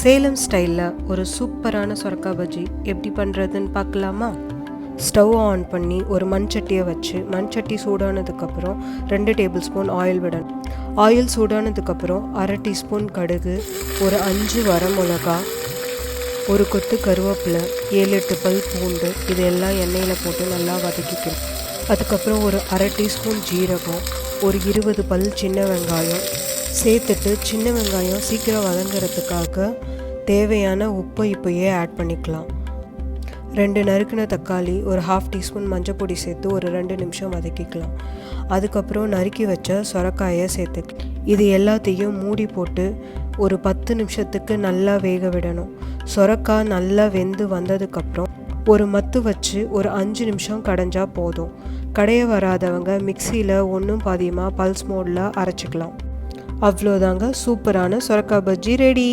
சேலம் ஸ்டைலில் ஒரு சூப்பரான சொரக்கா பஜ்ஜி. எப்படி பண்ணுறதுன்னு பார்க்கலாமா? ஸ்டவ் ஆன் பண்ணி ஒரு மண்சட்டியை வச்சு மண்சட்டி சூடானதுக்கப்புறம் ரெண்டு டேபிள் ஸ்பூன் ஆயில் விடணும். ஆயில் சூடானதுக்கப்புறம் அரை டீஸ்பூன் கடுகு ஒரு அஞ்சு வர மிளகா ஒரு கொத்து கருவேப்பிலை ஏழு எட்டு பல் பூண்டு இது எல்லாம் எண்ணெயில் போட்டு நல்லா வதக்கிக்கணும். அதுக்கப்புறம் ஒரு அரை டீஸ்பூன் ஜீரகம் ஒரு இருபது பல் சின்ன வெங்காயம் சேர்த்துட்டு சின்ன வெங்காயம் சீக்கிரம் வதங்குறதுக்காக தேவையான உப்பை இப்போயே ஆட் பண்ணிக்கலாம். ரெண்டு நறுக்கின தக்காளி ஒரு ஹாஃப் டீஸ்பூன் மஞ்சள் பொடி சேர்த்து ஒரு ரெண்டு நிமிஷம் வதக்கிக்கலாம். அதுக்கப்புறம் நறுக்கி வச்ச சொரக்காயை சேர்த்துக்கலாம் இது எல்லாத்தையும் மூடி போட்டு ஒரு பத்து நிமிஷத்துக்கு நல்லா வேக விடணும். சொரக்காய் நல்லா வெந்து வந்ததுக்கப்புறம் ஒரு மத்து வச்சு ஒரு அஞ்சு நிமிஷம் கடைஞ்சால் போதும். கடைய வராதவங்க மிக்சியில் ஒன்றும் பாதியமாக பல்ஸ் மோடில் அரைச்சிக்கலாம். அவ்வளோதாங்க. சூப்பரான சுரக்கா பஜ்ஜி ரெடி.